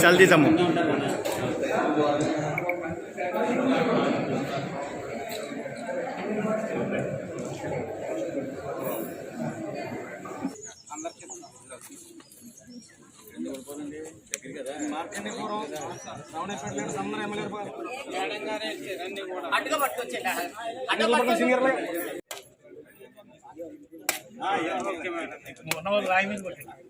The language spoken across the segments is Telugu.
जल्दी जमो అడ్డుగా పట్టుకొచ్చేట అడ్డ పట్టుకొచ్చి రాయి మీద కొట్టండి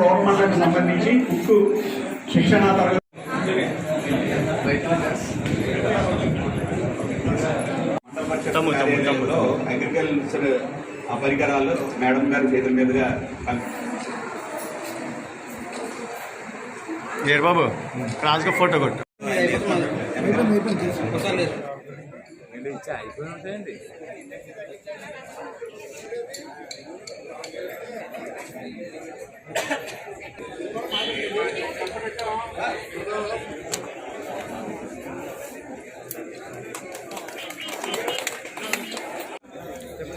రోడ్ మండలానికి సంబంధించి కుట్టు శిక్షణ తరగతి. అగ్రికల్చర్ ఆ పరికరాలు మేడం గారి చేతుల మీదుగా బాబు క్రాస్గా ఫోటో కొట్టు. చర్చ అయిపోయి ఉంటుంది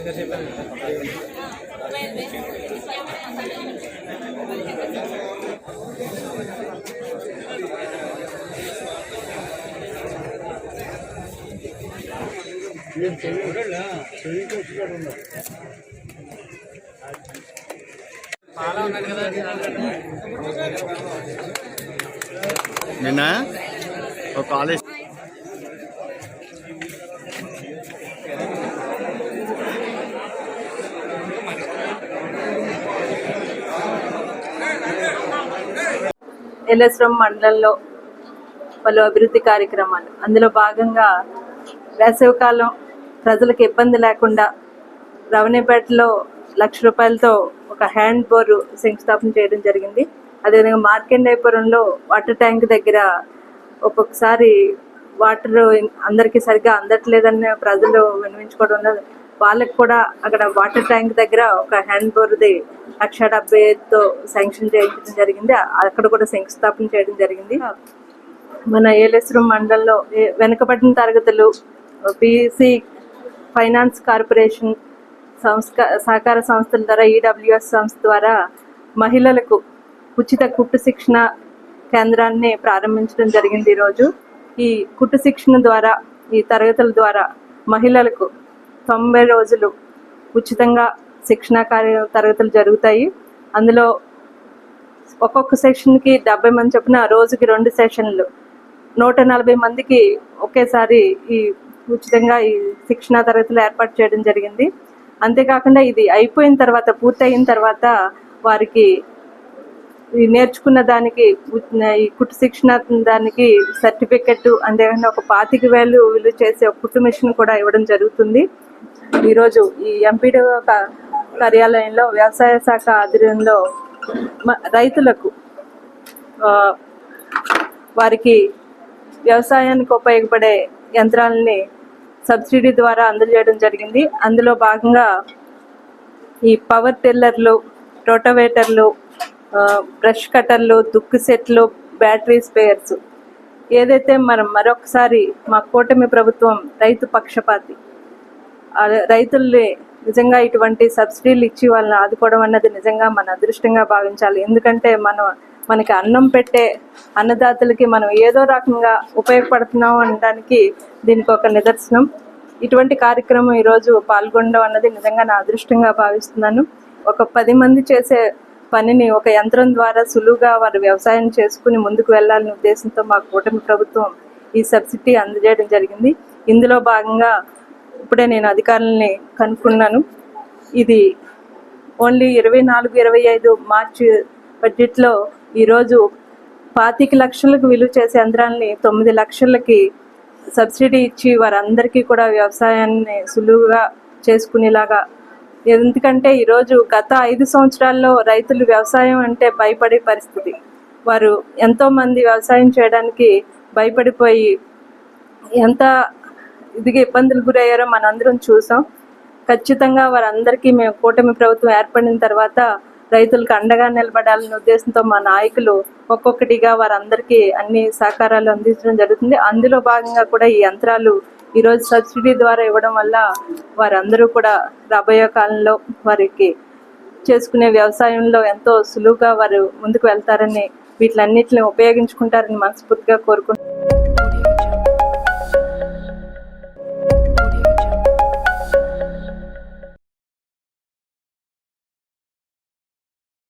చెప్పండి నిన్న ఒక కాలేజ్ ఎలస్రం మండలంలో పలు అభివృద్ధి కార్యక్రమాలు. అందులో భాగంగా వేసవికాలం ప్రజలకు ఇబ్బంది లేకుండా రవణిపేటలో లక్ష రూపాయలతో ఒక హ్యాండ్ బోర్ శంకుస్థాపన చేయడం జరిగింది. అదేవిధంగా మార్కెండైపురంలో వాటర్ ట్యాంక్ దగ్గర ఒక్కొక్కసారి వాటర్ అందరికీ సరిగ్గా అందట్లేదని ప్రజలు వినిపించుకోవడం వల్ల వాళ్ళకి కూడా అక్కడ వాటర్ ట్యాంక్ దగ్గర ఒక హ్యాండ్ బోర్ది లక్ష డెబ్బై ఐదుతో శాంక్షన్ చేయించడం జరిగింది. అక్కడ కూడా శంకుస్థాపన చేయడం జరిగింది. మన ఏలేశ్వరం మండలంలో ఏ- వెనుకబడిన తరగతులు బీసీ ఫైనాన్స్ కార్పొరేషన్ సంస్క సహకార సంస్థల ద్వారా ఈడబ్ల్యూఎస్ సంస్థ ద్వారా మహిళలకు ఉచిత కుట్టు శిక్షణ కేంద్రాన్ని ప్రారంభించడం జరిగింది ఈరోజు. ఈ కుట్టు శిక్షణ ద్వారా ఈ తరగతుల ద్వారా మహిళలకు తొంభై రోజులు ఉచితంగా శిక్షణా కార్య తరగతులు జరుగుతాయి. అందులో ఒక్కొక్క సెషన్కి డెబ్బై మంది చొప్పున రోజుకి రెండు సెషన్లు. నూట నలభై మందికి ఒకేసారి ఈ ఉచితంగా ఈ శిక్షణా తరగతులు ఏర్పాటు చేయడం జరిగింది. అంతేకాకుండా ఇది అయిపోయిన తర్వాత పూర్తయిన తర్వాత వారికి నేర్చుకున్న దానికి ఈ కుట్టు శిక్షణ దానికి సర్టిఫికెట్ అంతేకాకుండా ఒక పాతిక వేలు విలువ చేసే ఒక కుట్టు మిషన్ కూడా ఇవ్వడం జరుగుతుంది. ఈరోజు ఈ ఎంపీడీ కార్యాలయంలో వ్యవసాయ శాఖ ఆధ్వర్యంలో రైతులకు వారికి వ్యవసాయానికి ఉపయోగపడే యంత్రాలని సబ్సిడీ ద్వారా అందజేయడం జరిగింది. అందులో భాగంగా ఈ పవర్ టిల్లర్లు రోటోవేటర్లు బ్రష్ కట్టర్లు దుక్కు సెట్లు బ్యాటరీ స్పేయర్స్ ఏదైతే మనం మరొకసారి మా కూటమి ప్రభుత్వం రైతు పక్షపాతి రైతుల్ని నిజంగా ఇటువంటి సబ్సిడీలు ఇచ్చి వాళ్ళని ఆదుకోవడం అన్నది నిజంగా మన అదృష్టంగా భావించాలి. ఎందుకంటే మనం మనకి అన్నం పెట్టే అన్నదాతలకి మనం ఏదో రకంగా ఉపయోగపడుతున్నాం అనడానికి దీనికి ఒక నిదర్శనం. ఇటువంటి కార్యక్రమం ఈరోజు పాల్గొనడం అన్నది నిజంగా నా అదృష్టంగా భావిస్తున్నాను. ఒక పది మంది చేసే పనిని ఒక యంత్రం ద్వారా సులువుగా వారు వ్యవసాయం చేసుకుని ముందుకు వెళ్ళాలనే ఉద్దేశంతో మా కూటమి ప్రభుత్వం ఈ సబ్సిడీ అందజేయడం జరిగింది. ఇందులో భాగంగా ఇప్పుడే నేను అధికారులని కనుక్కున్నాను. ఇది ఓన్లీ ఇరవై నాలుగు ఇరవై ఐదు మార్చి బడ్జెట్లో ఈరోజు పాతిక లక్షలకు విలువ చేసే యంత్రాలని తొమ్మిది లక్షలకి సబ్సిడీ ఇచ్చి వారందరికీ కూడా వ్యవసాయాన్ని సులువుగా చేసుకునేలాగా. ఎందుకంటే ఈరోజు గత ఐదు సంవత్సరాల్లో రైతులు వ్యవసాయం అంటే భయపడే పరిస్థితి. వారు ఎంతోమంది వ్యవసాయం చేయడానికి భయపడిపోయి ఎంత ఇదిగా ఇబ్బందులు గురయ్యారో మనందరం చూసాం. ఖచ్చితంగా వారందరికీ మేము కూటమి ప్రభుత్వం ఏర్పడిన తర్వాత రైతులకు అండగా నిలబడాలనే ఉద్దేశంతో మా నాయకులు ఒక్కొక్కటిగా వారందరికీ అన్ని సహకారాలు అందించడం జరుగుతుంది. అందులో భాగంగా కూడా ఈ యంత్రాలు ఈరోజు సబ్సిడీ ద్వారా ఇవ్వడం వల్ల వారందరూ కూడా రాబోయే కాలంలో వారికి చేసుకునే వ్యవసాయంలో ఎంతో సులువుగా వారు ముందుకు వెళ్తారని వీటిలన్నింటిని ఉపయోగించుకుంటారని మనస్ఫూర్తిగా కోరుకుంటున్నాను.